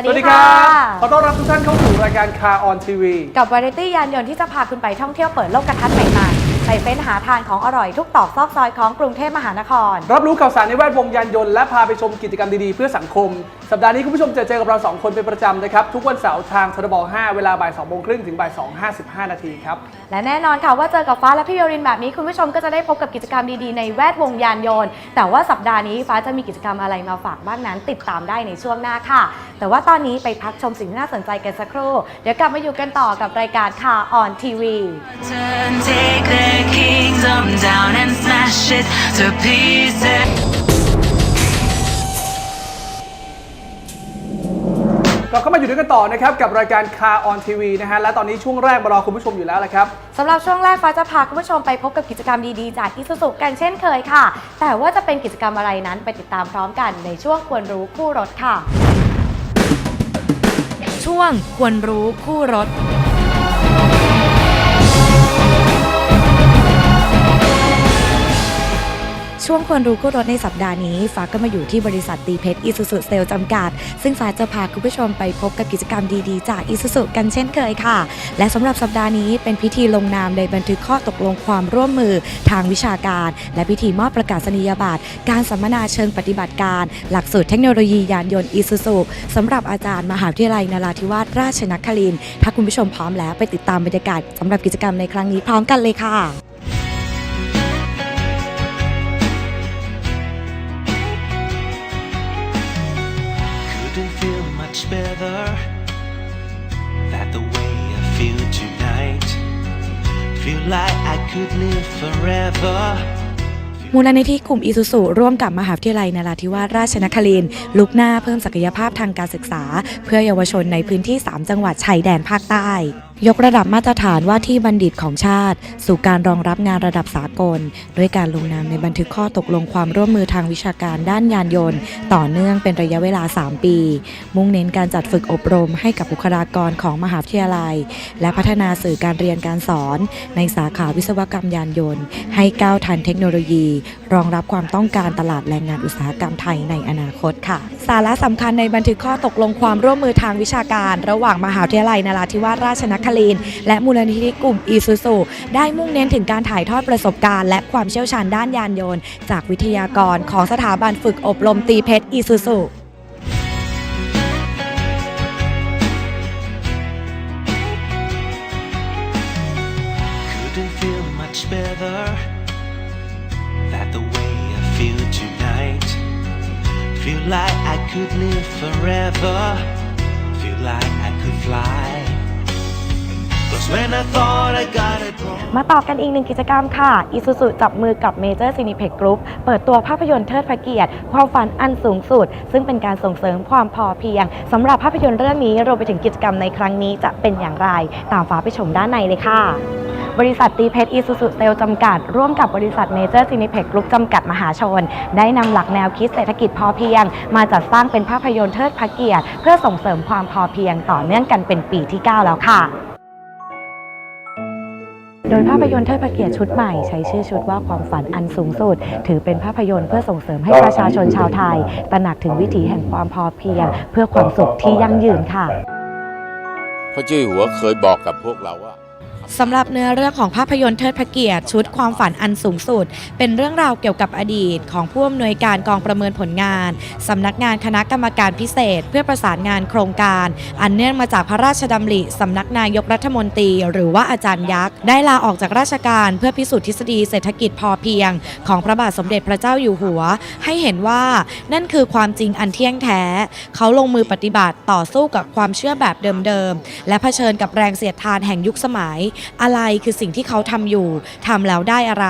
วัสสวัสดีดีคค่ะรับขอต้อนรับทุกท่านเข้าสู่รายการ Car on TV กับวาไรตี้ยานยนต์ที่จะพาคุณไปท่องเที่ยวเปิดโลกกระทัดใหม่ๆ ไปเฟ้นหาทานของอร่อยทุกตอกซอกซอยของกรุงเทพมหานคร รับรู้ข่าวสารในแวดวงยานยนต์และพาไปชมกิจกรรมดีๆเพื่อสังคม สัปดาห์นี้คุณผู้ชมจะเจอกับเรา 2 คนเป็นประจำนะครับ ทุกวันเสาร์ทางทรบ5 เวลาบ่าย2โมงครึ่งถึงบ่าย2 55 นาทีครับ และแน่นอนค่ะว่าเจอกับฟ้าและพี่โยรินแบบนี้คุณผู้ชมก็จะได้พบกับกิจกรรมดีๆในแวดวงยานยนต์ แต่ว่าสัปดาห์นี้ฟ้าจะมีกิจกรรมอะไรมาฝากบ้างนั้น ติดตามได้ในช่วงหน้าค่ะ แต่ว่าตอนนี้ไปพักชมสิ่งที่น่าสนใจกันสักครู่ เดี๋ยวกลับมาอยู่กันต่อกับรายการค่ะ on TV Turn, take their kingdom down and smash it to pieces. เราก็มาอยู่ด้วยกันต่อนะครับ กับรายการ Car on TV นะฮะ และตอนนี้ช่วงแรกมารอคุณผู้ชมอยู่แล้วแหละครับ สำหรับช่วงแรกฟ้าจะพาคุณผู้ชมไปพบกับกิจกรรมดีๆ จากอิสุสุกันเช่นเคยค่ะ แต่ว่าจะเป็นกิจกรรมอะไรนั้นไปติดตามพร้อมกันในช่วงควรรู้คู่รถค่ะ ช่วงควรรู้คู่รถ ช่วงควรรู้คู่รถในสัปดาห์นี้ ฟ้าก็มาอยู่ที่บริษัทตีเพชรอิสุสุเซลจำกัด ซึ่งฟ้าจะพาคุณผู้ชมไปพบกับกิจกรรมดีๆ จากอิสุสุกันเช่นเคยค่ะ และสำหรับสัปดาห์นี้เป็นพิธีลงนามในบันทึกข้อตกลงความร่วมมือทางวิชาการ และพิธีมอบประกาศนียบัตรการสัมมนาเชิงปฏิบัติการ หลักสูตรเทคโนโลยียานยนต์อิสุสุสำหรับอาจารย์มหาวิทยาลัยนราธิวาสราชนครินทร์ถ้าคุณผู้ชมพร้อมแล้วไปติดตามบรรยากาศสำหรับกิจกรรมในครั้งนี้พร้อมกันเลยค่ะ like I could live forever มูลนิธิกลุ่มอิสุสุร่วมกับมหาวิทยาลัยนราธิวาสราชนครินทร์ลุกหน้าเพิ่มศักยภาพทางการศึกษา เพื่อเยาวชนในพื้นที่ 3 จังหวัดชายแดนภาคใต้ ยกระดับมาตรฐานว่าที่บัณฑิตของชาติ สู่การรองรับงานระดับสากล ด้วยการลงนามในบันทึกข้อตกลงความร่วมมือทางวิชาการด้านยานยนต์ ต่อเนื่องเป็นระยะเวลา 3 ปี มุ่งเน้นการจัดฝึกอบรมให้กับบุคลากรของมหาวิทยาลัย และพัฒนาสื่อการเรียนการสอน ในสาขาวิศวกรรมยานยนต์ ให้ก้าวทันเทคโนโลยี รองรับความต้องการตลาดแรงงานอุตสาหกรรมไทยในอนาคตค่ะ สาระสำคัญในบันทึกข้อตกลงความร่วมมือทางวิชาการ ระหว่างมหาวิทยาลัยนราธิวาสราชนครินและมูลนิธิกลุ่มอีซูซูได้มุ่งเน้นถึงการถ่ายทอดประสบการณ์และความเชี่ยวชาญด้านยานยนต์ จากวิทยากรของสถาบันฝึกอบรมตีเพชรอีซูซู feel like I could live forever feel like I could fly มาต่อกันอีกหนึ่งกิจกรรมค่ะอีซูซูจับมือกับเมเจอร์ซีนิเพ็กกรุ๊ปเปิดตัวภาพยนตร์เทิดพระเกียรติ ความฝันอันสูงสุด ซึ่งเป็นการส่งเสริมความพอเพียงสำหรับภาพยนตร์เรื่องนี้รวมไปถึงกิจกรรมในครั้งนี้จะเป็นอย่างไร ตามฟ้าไปชมด้านในเลยค่ะบริษัทตีเพชรอีซูซูเซลจำกัด ร่วมกับบริษัทเมเจอร์ซีนิเพ็กกรุ๊ปจำกัดมหาชน ได้นำหลักแนวคิดเศรษฐกิจพอเพียง มาจัดสร้างเป็นภาพยนตร์เทิดพระเกียรติ เพื่อส่งเสริมความพอเพียงต่อเนื่องกันเป็นปีที่ 9 แล้วค่ะ โดยภาพยนตร์เทิดพระเกียรติชุดใหม่ใช้ชื่อชุดว่าความฝันอันสูงสุด ถือเป็นภาพยนตร์เพื่อส่งเสริมให้ประชาชนชาวไทย ตระหนักถึงวิถีแห่งความพอเพียง เพื่อความสุขที่ยั่งยืนค่ะ พระเจ้าอยู่หัวเคยบอกกับพวกเราว่า สำหรับเนื้อเรื่องของภาพยนตร์เทิดพระเกียรติชุดความฝันอันสูงสุด เป็นเรื่องราวเกี่ยวกับอดีต ของผู้อำนวยการกองประเมินผลงานสำนักงานคณะกรรมการพิเศษ เพื่อประสานงานโครงการ อันเนื่องมาจากพระราชดำริสำนักนายกรัฐมนตรี หรือว่าอาจารย์ยักษ์ได้ลาออกจากราชการเพื่อพิสูจน์ทฤษฎีเศรษฐกิจพอเพียง ของพระบาทสมเด็จพระเจ้าอยู่หัว ให้เห็นว่านั่นคือความจริงอันเที่ยงแท้ เขาลงมือปฏิบัติต่อสู้กับความเชื่อแบบเดิมๆและเผชิญกับแรงเสียดทานแห่งยุคสมัยอะไรคือสิ่งที่เขาทำอยู่ทำแล้วได้อะไร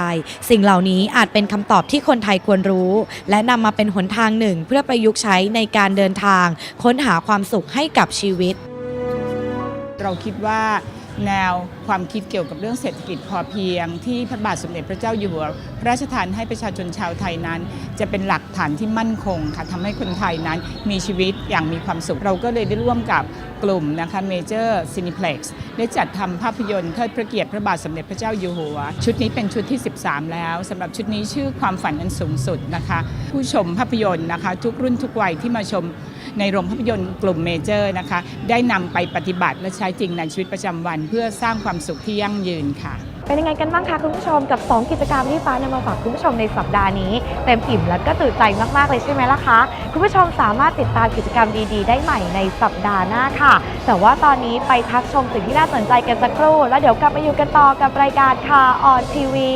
สิ่งเหล่านี้อาจเป็นคำตอบที่คนไทยควรรู้ และนำมาเป็นหนทางหนึ่ง เพื่อประยุกต์ใช้ในการเดินทาง ค้นหาความสุขให้กับชีวิต เราคิดว่าแนว ความคิดเกี่ยวกับเรื่องเศรษฐกิจพอเพียง ที่พระบาทสมเด็จพระเจ้าอยู่หัวพระราชทานให้ประชาชนชาวไทยนั้น จะเป็นหลักฐานที่มั่นคงค่ะทำให้คนไทยนั้นมีชีวิตอย่างมีความสุข เราก็เลยได้ร่วมกับกลุ่มนะคะเมเจอร์ซินิเพล็กซ์ได้จัดทำภาพยนตร์เทิดพระเกียรติพระบาทสมเด็จพระเจ้าอยู่หัว ชุดนี้เป็นชุดที่ 13 แล้วสำหรับชุดนี้ชื่อความฝันอันสูงสุดนะคะ ผู้ชมภาพยนตร์นะคะ ทุกรุ่นทุกวัยที่มาชมในโรงภาพยนตร์กลุ่มเมเจอร์นะคะ ได้นำไปปฏิบัติและใช้จริงในชีวิตประจำวัน เพื่อสร้างความสุขที่ยั่งยืนค่ะ เป็นยังไงกันบ้างคะคุณผู้ชมกับ 2 กิจกรรมที่ฟ้านำมาฝากคุณผู้ชมในสัปดาห์นี้ เต็มอิ่มและก็ตื่นใจมากๆเลยใช่ไหมล่ะคะ คุณผู้ชมสามารถติดตามกิจกรรมดีๆ ได้ใหม่ในสัปดาห์หน้าค่ะ แต่ว่าตอนนี้ไปพักชมสิ่งที่น่าสนใจกันสักครู่ แล้วเดี๋ยวกลับมาอยู่กันต่อกับรายการคาออนทีวี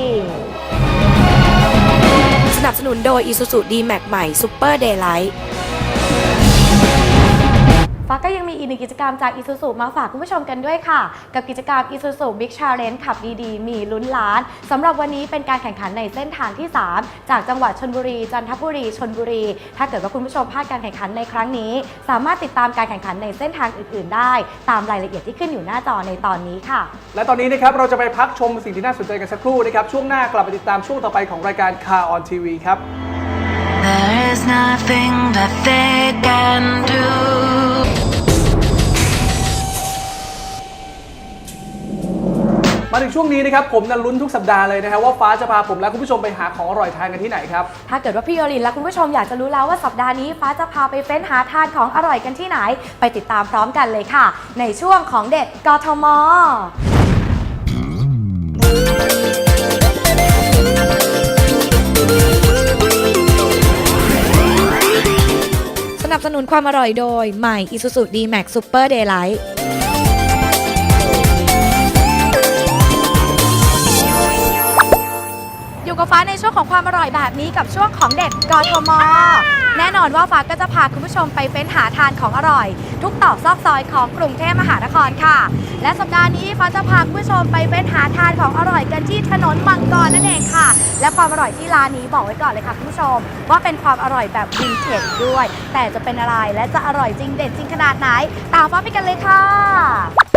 สนับสนุนโดย Isuzu D-Max ใหม่ Super Daylight ฟ้าก็ยังมีอีกหนึ่งกิจกรรมจาก Isuzu มาฝากคุณผู้ชมกันด้วยค่ะ กับกิจกรรม Isuzu Big Challenge ขับดีๆ มีลุ้นล้านสำหรับวันนี้เป็นการแข่งขันในเส้นทางที่ 3 จากจังหวัดชนบุรี จันทบุรีชนบุรี ถ้าเกิดว่าคุณผู้ชมพลาดการแข่งขันในครั้งนี้ สามารถติดตามการแข่งขันในเส้นทางอื่น ๆ ได้ ตามรายละเอียดที่ขึ้นอยู่หน้าจอในตอนนี้ค่ะ และตอนนี้นะครับเราจะไปพักชมสิ่งที่น่าสนใจกันสักครู่นะครับช่วงหน้ากลับไปติดตามช่วงต่อไปของรายการ Car on TV ครับ There is nothing that they can do. มาถึงช่วงนี้นะครับผมนันลุ้นทุกสัปดาห์เลยนะครับว่าฟ้าจะพาผมและคุณผู้ชมไปหาของอร่อยทานกันที่ไหนครับ ถ้าเกิดว่าพี่โยลินและคุณผู้ชมอยากจะรู้แล้วว่าสัปดาห์นี้ฟ้าจะพาไปเฟ้นหาทานของอร่อยกันที่ไหน ไปติดตามพร้อมกันเลยค่ะ ในช่วงของเด็ดกทม สนับสนุนความอร่อยโดยใหม่ Isuzu D-Max Super Daylight อยู่กับฟ้าในช่วงของความอร่อยแบบนี้กับช่วงของเด็ดกทม แน่นอนว่าฟ้าก็จะพาคุณผู้ชมไปเฟ้นหาทานของอร่อย ทุกตอกซอกซอยของกรุงเทพมหานครค่ะ และสัปดาห์นี้ฟ้าจะพาคุณผู้ชมไปเฟ้นหาทานของอร่อยกันที่ถนนมังกรนั่นเองค่ะ และความอร่อยที่ร้านนี้บอกไว้ก่อนเลยค่ะคุณผู้ชม ว่าเป็นความอร่อยแบบวินเทจด้วย แต่จะเป็นอะไรและจะอร่อยจริงเด็ดจริงขนาดไหน ตามฟ้าไปกันเลยค่ะ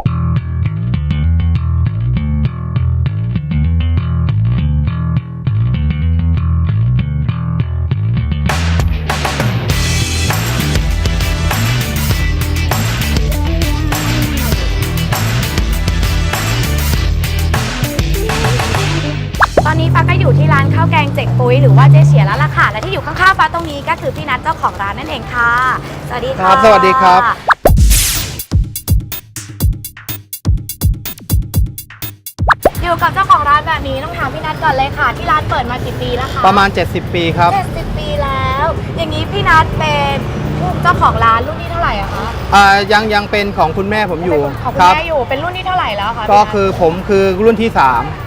อยู่ที่ร้านข้าวแกงเจ๊กปุ้ยหรือว่าเจ๊เฉียแล้วล่ะค่ะ และที่อยู่ข้างๆฟ้าตรงนี้ก็คือพี่นัทเจ้าของร้านนั่นเองค่ะ สวัสดีค่ะครับสวัสดีครับ อยู่กับเจ้าของร้านแบบนี้ต้องถามพี่นัทก่อนเลยค่ะ ที่ร้านเปิดมากี่ปีแล้วคะประมาณ 70 ปีครับ70ปีแล้ว อย่างนี้พี่นัทเป็นผู้เจ้าของร้านรุ่นที่เท่าไหร่อะคะอ่ายังยังเป็นของคุณแม่ผมอยู่เป็นของคุคณรัแม่อยู่เป็นรุ่นที่เท่าไหร่แล้วคะก็พี่นัทคือผมคือรุ่นที่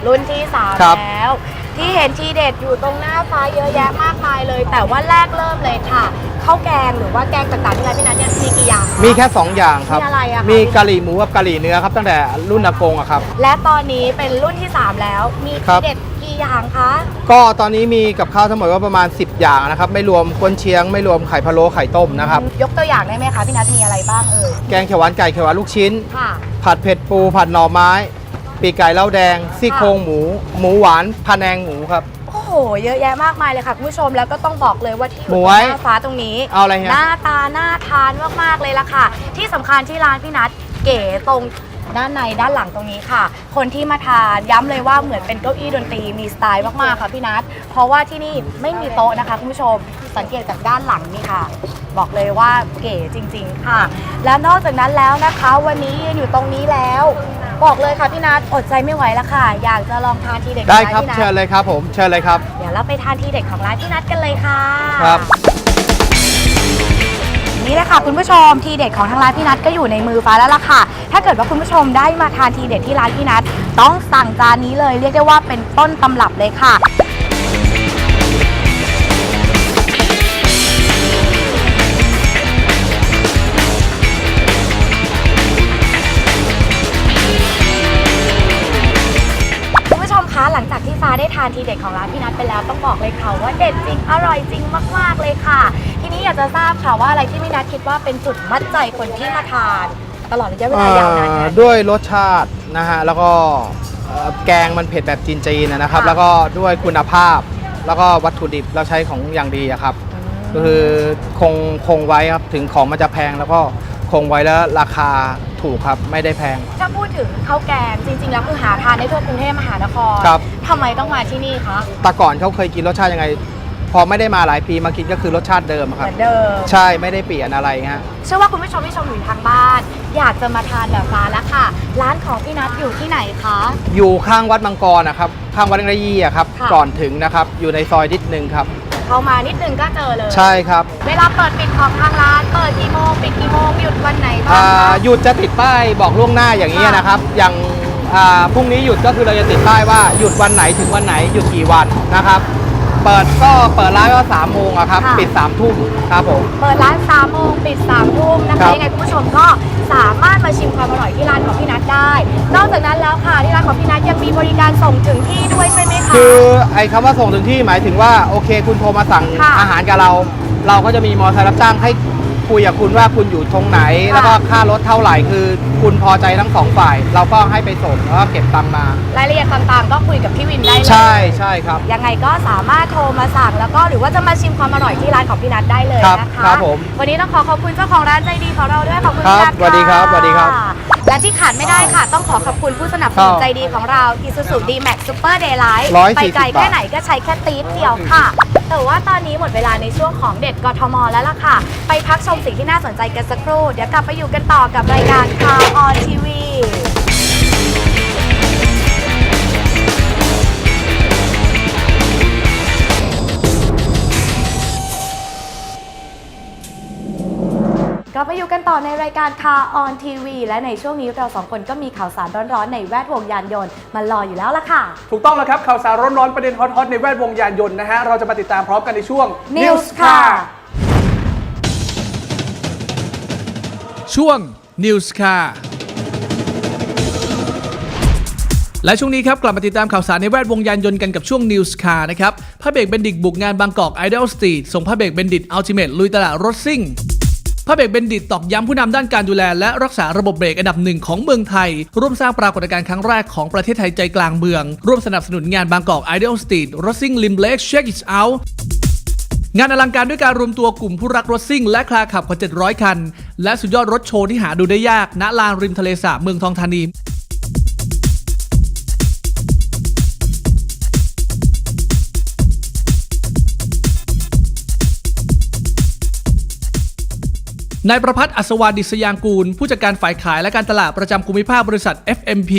รุ่นที่สามครับ แล้ว ที่เห็นทีเด็ดอยู่ตรงหน้าฟ้าเยอะแยะมากมายเลย แต่ว่าแรกเริ่มเลยค่ะข้าวแกงหรือว่าแกงต่างๆที่ร้านพี่นัทเนี่ยมีกี่อย่างคะ3มีแค่2อย่างครับ มีอะไรอะคะมีกะหรี่หมูกับกะหรี่เนื้อครับ ตั้งแต่รุ่นอากงอะครับ และตอนนี้เป็นรุ่นที่ 3 แล้ว มีครัทีบ เด็ดกี่อย่างคะก็ตอนนี้มีกับข้าวทั้งหมดก็ประมาณ 10 อย่างนะครับ ไม่รวมกวนเชียง ไม่รวมไข่พะโล้ไข่ต้มนะครับ ยกตัวอย่างได้ไหมคะพี่นัทมีอะไรบ้างเอ่ยแกงเขียวหวานไก่เขียวหวานลูกชิ้น ค่ะผัดเผ็ดปูผัดหน่อไม้ ปีกไก่เหล้าแดง ซี่โครงหมู หมูหวานพะแนงหมูครับ โอ้โห เยอะแยะมากมายเลยค่ะคุณผู้ชมแล้วก็ต้องบอกเลยว่าที่อยู่หมตรงวยหน้าฟ้าตรงนี้เอาอะไรฮะหน้าตาน่าทานมากๆเลยล่ะค่ะ ที่สำคัญที่ร้านพี่นัทเก๋ตรงด้านในด้านหลังตรงนี้ค่ะ คนที่มาทานย้ำเลยว่าเหมือนเป็นเก้าอี้ดนตรีมีสไตล์มากๆค่ะพี่นัทเพราะว่าที่นี่ไม่มีโต๊ะนะคะคุณผู้ชมสังเกตจากด้านหลังนี่ค่ะ บอกเลยว่าเก๋จริง ๆ ค่ะ แล้วนอกจากนั้นแล้วนะคะ วันนี้ยืนอยู่ตรงนี้แล้ว บอกเลยค่ะพี่นัทอดใจไม่ไหวแล้วค่ะ อยากจะลองทานทีเด็ดของได้ร้านครับพี่นัทเชิญเลยครับผมเชิญเลยครับ เดี๋ยวเราไปทานทีเด็ดของร้านพี่นัทกันเลยค่ะครับ นี่แหละค่ะคุณผู้ชมทีเด็ดของทางร้านพี่นัทก็อยู่ในมือฟ้าแล้วล่ะค่ะ ถ้าเกิดว่าคุณผู้ชมได้มาทานทีเด็ดที่ร้านพี่นัทต้องสั่งจานนี้เลยเรียกได้ว่าเป็นต้นตำรับเลยค่ะากที่ฟ้าได้ทานทีเด็ดของร้านพี่นัทไปแล้วต้องบอกเลยค่ะว่าเด็ดจริงอร่อยจริงมาก ๆเลยค่ะ ทีนี้อยากจะทราบค่ะว่าอะไรที่พี่นัทคิดว่าเป็นจุดมัดใจคนที่มาทาน ตลอดระยะเวลายาวนานขนาดเอ่อนี้ด้วยรสชาตินะฮะแล้วก็เอ่อแกงมันเผ็ดแบบจีนๆนะครับ ค่ะ แล้วก็ด้วยคุณภาพ แล้วก็วัตถุดิบเราใช้ของอย่างดีอะครับ ก็คือคงคงไว้ครับถึงของมันจะแพงแล้วก็ คงไว้แล้วราคาถูกครับไม่ได้แพง ถ้าพูดถึงข้าวแกงจริงๆแล้วคือหาทานได้ทั่วกรุงเทพมหานครครับ ทำไมต้องมาที่นี่คะแต่ก่อนเขาเคยกินรสชาติยังไง พอไม่ได้มาหลายปีมากินก็คือรสชาติเดิมเหครับ มือนเดิมใช่ไม่ได้เปลี่ยนอะไรฮะ เชื่อว่าคุณผู้ชมที่ชมอยู่ทางบ้าน อยากจะมาทานแบบร้านแล้วค่ะ ร้านของพี่นัทอยู่ที่ไหนคะ อยู่ข้างวัดมังกรนะครับ ข้างวัดระยี่อะครับ ค่ะ ก่อนถึงนะครับ อยู่ในซอยนิดนึงครับ เข้ามานิดนึงก็เจอเลย ใช่ครับ เวลาเปิดปิดของทางร้าน เปิดกี่โมงปิดกี่โมงหยุดวันไหนบ้างอ่าคะ หยุดจะติดป้ายบอกล่วงหน้าอย่างนี้ยค่ะนะครับ อย่างอ่าพรุ่งนี้หยุดก็คือเราจะติดป้ายว่าหยุดวันไหนถึงวันไหนหยุดกี่วันนะครับ เปิดก็เปิดร้านก็สามโมงอะครับ ค่ะ ปิดสามทุ่มครับผม เปิดร้าน3ามโมงปิด3ามทุ่มนะครัคะบยังไงคุณผู้ชมก็สามารถมาชิมความอร่อยที่ร้านของพี่นัท ของพี่นัทยังมีบริการส่งถึงที่ด้วยใช่ไหมคะ คือไอ้คำว่าส่งถึงที่หมายถึงว่าโอเค คุณโทรมาสั่งค่ะอาหารกับเรา เราก็จะมีมอเตอร์ไซค์รับจ้างให้คุยกับคุณว่าคุณอยู่ตรงไหน ค่ะ แล้วก็ค่ารถเท่าไหร่คือ คุณพอใจทั้งสองฝ่าย เราก็ให้ไปส่งแล้วก็เก็บตังค์มารายละเอียดต่างๆ ก็คุยกับพี่วินได้เลยใช่ใช่ครับ ยังไงก็สามารถโทรมาสั่งแล้วก็หรือว่าจะมาชิมความอร่อยที่ร้านของพี่นัทได้เลยครับนะคะครับผมวันนี้ต้องขอขอบคุณเจ้าของร้านใจดีของเราด้วยขอบคุณครับพี่นัทสวัสดีครับะสวัสดีครับ และที่ขาดไม่ได้ค่ะ ต้องขอขอบคุณผู้สนับสนุนครับใจดีของเรา Isuzu D-Max Super Daylight 140ไปไกลแค่บาทไหนก็ใช้แค่ตีดเดียวค่ะ แต่ว่าตอนนี้หมดเวลาในช่วงของเด็ดกทมแล้วล่ะค่ะ ไปพักชมสิ่งที่น่าสนใจกันสักครู่ เดี๋ยวกลับไปอยู่กันต่อกับรายการข่าวออนทีวี กลับมาอยู่กันต่อในรายการ Car on TV และในช่วงนี้เราสองคนก็มีข่าวสารร้อนๆในแวดวงยานยนต์มารออยู่แล้วล่ะค่ะ ถูกต้องแล้วครับข่าวสารร้อนๆประเด็นฮอตๆในแวดวงยานยนต์นะฮะเราจะมาติดตามพร้อมกันในช่วง News ค่ะ ช่วง News Car และช่วงนี้ครับ กลับมาติดตามข่าวสารในแวดวงยานยนต์กันกับช่วง News Car นะครับพระเบรกเบนดิกบุกงานบางกอก Idol Street ส่งพระเบรกเบนดิตอัลติเมทลุยตลาดรถซิ่ง พระเบรกเบนดิตตอกย้ำผู้นำด้านการดูแล และรักษาระบบเบรกอันดับหนึ่งของเมืองไทย ร่วมสร้างปรากฏการณ์ครั้งแรกของประเทศไทยใจกลางเมือง ร่วมสนับสนุนงานบางกอก Idol Street Racing Lim Lake Check It Out งานอลังการด้วยการรวมตัวกลุ่มผู้รักรถซิ่ง และคลาขับกว่า700 คัน และสุดยอดรถโชว์ที่หาดูได้ยากณลานริมทะเลสาบเมืองทองธานี นายประพัฒน์อัศวาดิษยางกูล ผู้จัดการฝ่ายขายและการตลาดประจำภูมิภาคบริษัท FMP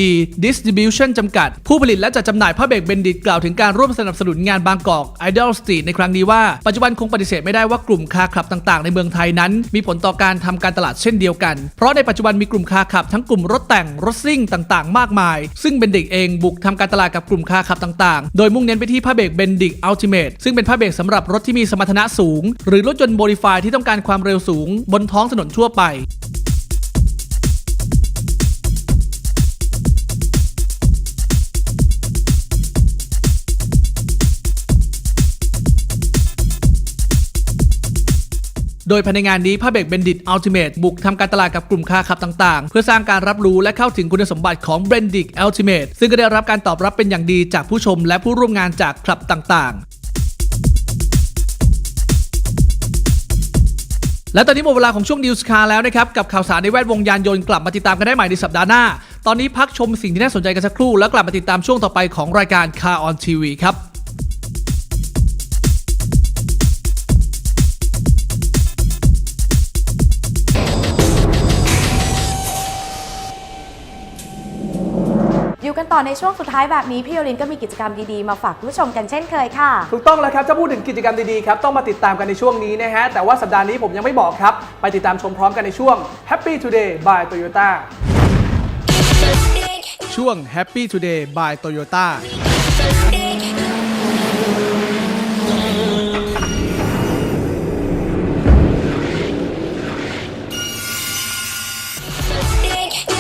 Distribution จำกัด ผู้ผลิตและจัดจำหน่ายผ้าเบรกเบนดิตกล่าวถึงการร่วมสนับสนุนงานบางกอก Idol Street ในครั้งนี้ว่า ปัจจุบันคงปฏิเสธไม่ได้ว่ากลุ่มคาร์คลับต่างๆ ในเมืองไทยนั้น มีผลต่อการทำการตลาดเช่นเดียวกัน เพราะในปัจจุบันมีกลุ่มคาร์คลับทั้งกลุ่มรถแต่งรถซิ่งต่างๆ มากมาย ซึ่งเบนดิกเองบุกทำการตลาดกับกลุ่มคาร์คลับต่างๆ โดยมุ่งเน้นไปที่ผ้าเบรกเบนดิกอัลติเมทซึ่งเป็นผ้าเบรกสำหรับรถที่มีสมรรถนะสูง หรือรถยนต์โมดิฟายที่ต้องการความเร็วสูงบนท้องถนนทั่วไปโดยภายในงานนี้ผ้าเบรกเบนดิตอัลติเมทบุกทำการตลาดกับกลุ่มค้าขับต่าง ๆ เพื่อสร้างการรับรู้และเข้าถึงคุณสมบัติของเบนดิตอัลติเมทซึ่งก็ได้รับการตอบรับเป็นอย่างดีจากผู้ชมและผู้ร่วมงานจากคลับต่าง ๆ และตอนนี้หมดเวลาของช่วงนิวส์คาร์แล้วนะครับ กับข่าวสารในแวดวงยานยนต์กลับมาติดตามกันได้ใหม่ในสัปดาห์หน้า ตอนนี้พักชมสิ่งที่น่าสนใจกันสักครู่แล้วกลับมาติดตามช่วงต่อไปของรายการ Car on TV ครับ ต่อในช่วงสุดท้ายแบบนี้พี่โยลินก็มีกิจกรรมดีๆ มาฝากคุณผู้ชมกันเช่นเคยค่ะ ถูกต้องแล้วครับจะพูดถึงกิจกรรมดีๆครับต้องมาติดตามกันในช่วงนี้นะฮะ แต่ว่าสัปดาห์นี้ผมยังไม่บอกครับ ไปติดตามชมพร้อมกันในช่วง Happy Today by Toyota ช่วง Happy Today by Toyota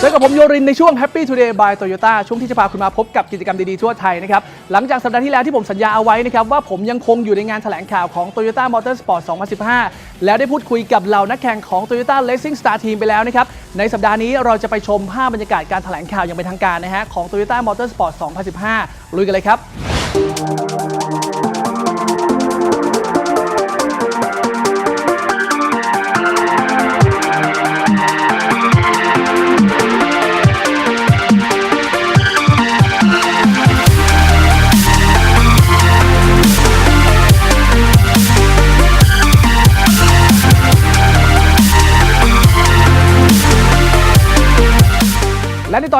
เจอกับผมโยรินในช่วง Happy Today by Toyota ช่วงที่จะพาคุณมาพบกับกิจกรรมดีๆทั่วไทยนะครับ หลังจากสัปดาห์ที่แล้วที่ผมสัญญาเอาไว้นะครับ ว่าผมยังคงอยู่ในงานแถลงข่าวของ Toyota Motorsport 2015 แล้วได้พูดคุยกับเหล่านักแข่งของ Toyota Racing Star Team ไปแล้วนะครับ ในสัปดาห์นี้เราจะไปชมภาพบรรยากาศการแถลงข่าวอย่างเป็นทางการนะฮะของ Toyota Motorsport 2015 ลุยกันเลยครับ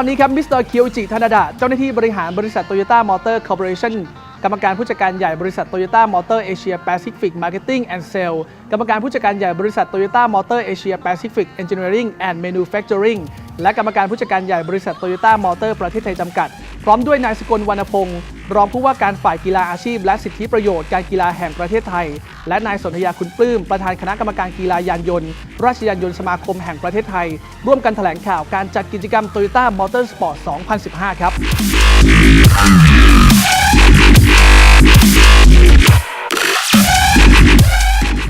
อนนี้ครับมิสเตอร์เคียวจิธนาดาเจ้าหน้าที่บริหารบริษัทโตโยต้ามอเตอร์คอร์ปอเรชั่น กรรมการผู้จัดการใหญ่บริษัทโตโยต้ามอเตอร์เอเชียแปซิฟิกมาร์เก็ตติ้งแอนด์เซลกรรมการผู้จัดการใหญ่บริษัทโตโยต้ามอเตอร์เอเชียแปซิฟิกเอนจิเนียริงแอนด์เมนูแฟคเจอริงและกรรมการผู้จัดการใหญ่บริษัทโตโยต้ามอเตอร์ประเทศไทยจำกัด พร้อมด้วยนายสกลวรรณพงศ์รองผู้ว่าการฝ่ายกีฬาอาชีพ และสิทธิประโยชน์การกีฬาแห่งประเทศไทย และนายสนธยาคุณปลื้มประธานคณะกรรมการกีฬายานยนต์ ราชยานยนต์สมาคมแห่งประเทศไทย ร่วมกันแถลงข่าวการจัดกิจกรรม Toyota Motorsport 2015 ครับ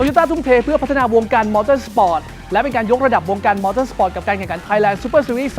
โตโยต้าทุ่มเทเพื่อพัฒนาวงการมอเตอร์สปอร์ตและเป็นการยกระดับวงการมอเตอร์สปอร์ตกับการแข่งขัน Thailand Super Series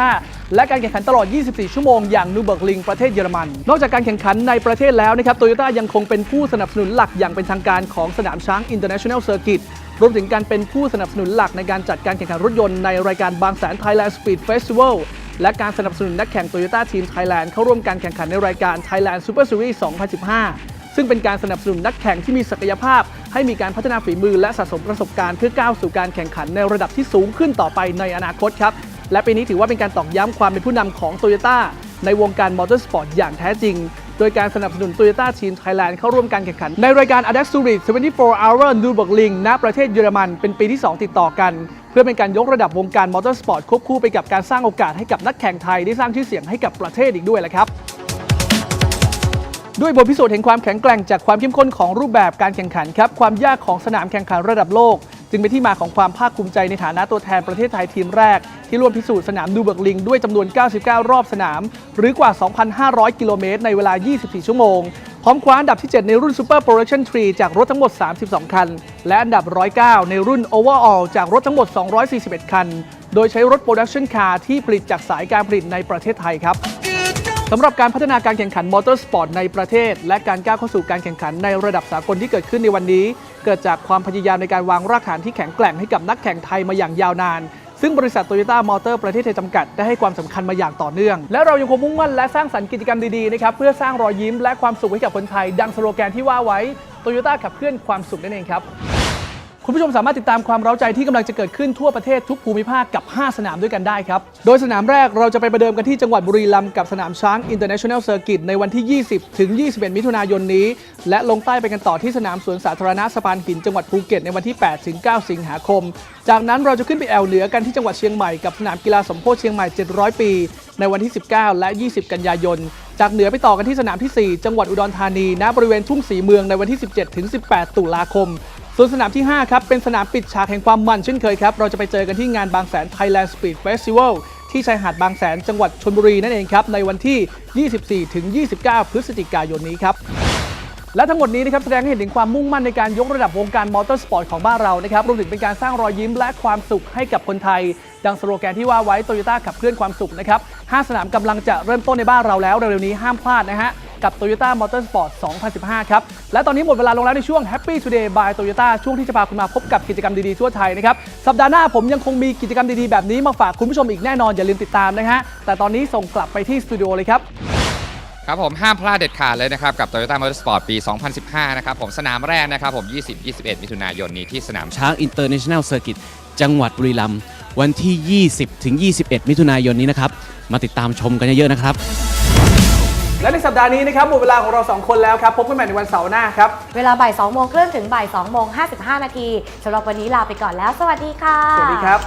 2015 และการแข่งขันตลอด 24 ชั่วโมงอย่างนูเบิร์กลิงประเทศเยอรมัน นอกจากการแข่งขันในประเทศแล้วนะครับโตโยต้ายังคงเป็นผู้สนับสนุนหลักอย่างเป็นทางการของสนามช้าง International Circuit รวมถึงการเป็นผู้สนับสนุนหลักในการจัดการแข่งขันรถยนต์ในรายการบางแสน Thailand Speed Festival และการสนับสนุนนักแข่ง Toyota Team Thailand เข้าร่วมการแข่งขันในรายการ Thailand Super Series 2015 ซึ่งเป็นการสนับสนุนนักแข่งที่มีศักยภาพ ให้มีการพัฒนาฝีมือและสะสมประสบการณ์เพื่อก้าวสู่การแข่งขันในระดับที่สูงขึ้นต่อไปในอนาคตครับ และปีนี้ถือว่าเป็นการตอกย้ำความเป็นผู้นำของ Toyota ในวงการมอเตอร์สปอร์ตอย่างแท้จริง โดยการสนับสนุน Toyota Team Thailand เข้าร่วมการแข่งขัน ในรายการ a d a x Zurich 24 Hour Nürburgring ณ ประเทศเยอรมัน เป็นปีที่ 2 ติดต่อกัน เพื่อเป็นการยกระดับวงการมอเตอร์สปอร์ตควบคู่ไปกับการสร้างโอกาสให้กับนักแข่งไทยได้สร้างชื่อเสียงให้กับประเทศอีกด้วยแหละครับ ด้วยบทพิสูจน์แห่งความแข็งแกร่งจากความเข้มข้นของรูปแบบการแข่งขันครับความยากของสนามแข่งขันระดับโลก จึงเป็นที่มาของความภาคภูมิใจในฐานะตัวแทนประเทศไทยทีมแรก ที่ร่วมพิสูจน์สนามดูเบิร์กลิง ด้วยจำนวน 99 รอบสนาม หรือกว่า 2,500 กิโลเมตรในเวลา 24 ชั่วโมง พร้อมคว้าอันดับที่ 7 ในรุ่น Super Production 3 จากรถทั้งหมด 32 คัน และอันดับ 109 ในรุ่น Overall จากรถทั้งหมด 241 คัน โดยใช้รถ Production Car ที่ผลิตจากสายการผลิตในประเทศไทยครับ สำหรับการพัฒนาการแข่งขันมอเตอร์สปอร์ตในประเทศ และการก้าวเข้าสู่การแข่งขันในระดับสากลที่เกิดขึ้นในวันนี้ เกิดจากความพยายามในการวางรากฐานที่แข็งแกร่งให้กับนักแข่งไทยมาอย่างยาวนาน ซึ่งบริษัทโตโยต้ามอเตอร์ประเทศไทยจำกัดได้ให้ความสำคัญมาอย่างต่อเนื่อง และเรายังคงมุ่งมั่นและสร้างสรรค์กิจกรรมดีๆนะครับเพื่อสร้างรอยยิ้มและความสุขให้กับคนไทย ดังสโลแกนที่ว่าไว้โตโยต้าขับเคลื่อนความสุขนั่นเองครับ คุณผู้ชมสามารถติดตามความเร้าใจที่กำลังจะเกิดขึ้นทั่วประเทศทุกภูมิภาคกับ 5 สนามด้วยกันได้ครับ โดยสนามแรกเราจะไปประเดิมกันที่จังหวัดบุรีรัมย์กับสนามช้าง International Circuit ในวันที่ 20 ถึง 21 มิถุนายนนี้ และลงใต้ไปกันต่อที่สนามสวนสาธารณะสะพานหินจังหวัดภูเก็ตในวันที่ 8 ถึง 9 สิงหาคม จากนั้นเราจะขึ้นไปแอวเหนือกันที่จังหวัดเชียงใหม่กับสนามกีฬาสมโพธิเชียงใหม่ 700 ปี ในวันที่ 19 และ 20 กันยายนจากเหนือไปต่อกันที่สนามที่ 4 จังหวัดอุดรธานีณบริเวณทุ่งสีเมืองในวันที่ 17 ถึง 18 ตุลาคม ส่วนสนามที่ 5 ครับ เป็นสนามปิดฉากแห่งความมันเช่นเคยครับ เราจะไปเจอกันที่งานบางแสน Thailand Speed Festival ที่ชายหาดบางแสนจังหวัดชลบุรีนั่นเองครับ ในวันที่ 24ถึง29 พฤศจิกายนนี้ครับและทั้งหมดนี้นะครับแสดงให้เห็นถึงความมุ่งมั่นในการยกระดับวงการมอเตอร์สปอร์ตของบ้านเรานะครับรวมถึงเป็นการสร้างรอยยิ้มและความสุขให้กับคนไทย ดังสโลแกนที่ว่าไว้โตโยต้าขับเคลื่อนความสุขนะครับ 5 สนามกำลังจะเริ่มต้นในบ้านเราแล้วเร็วๆนี้ห้ามพลาดนะฮะ กับ Toyota Motorsport 2015 ครับ และตอนนี้หมดเวลาลงแล้วในช่วง Happy Today by Toyota ช่วงที่จะพาคุณมาพบกับกิจกรรมดี ๆ ทั่วไทยนะครับ สัปดาห์หน้าผมยังคงมีกิจกรรมดี ๆ แบบนี้มาฝากคุณผู้ชมอีกแน่นอนอย่าลืมติดตามนะฮะแต่ตอนนี้ส่งกลับไปที่สตูดิโอเลยครับครับผมห้ามพลาดเด็ดขาดเลยนะครับ กับ Toyota Motorsport ปี 2015 นะครับผมสนามแรกนะครับผม 20-21 มิถุนายนนี้ที่สนามช้าง International Circuit จังหวัดบุรีรัมย์วันที่ 20-21 มิถุนายนนี้นะครับ มาติดตามชมกันเยอะๆนะครับ และในสัปดาห์นี้นะครับหมดเวลาของเราสองคนแล้วครับ พบกันใหม่ในวันเสาร์หน้าครับ เวลาบ่าย2โมงครึ่งถึงบ่าย2โมง55 นาทีสำหรับวันนี้ลาไปก่อนแล้ว สวัสดีค่ะ สวัสดีครับ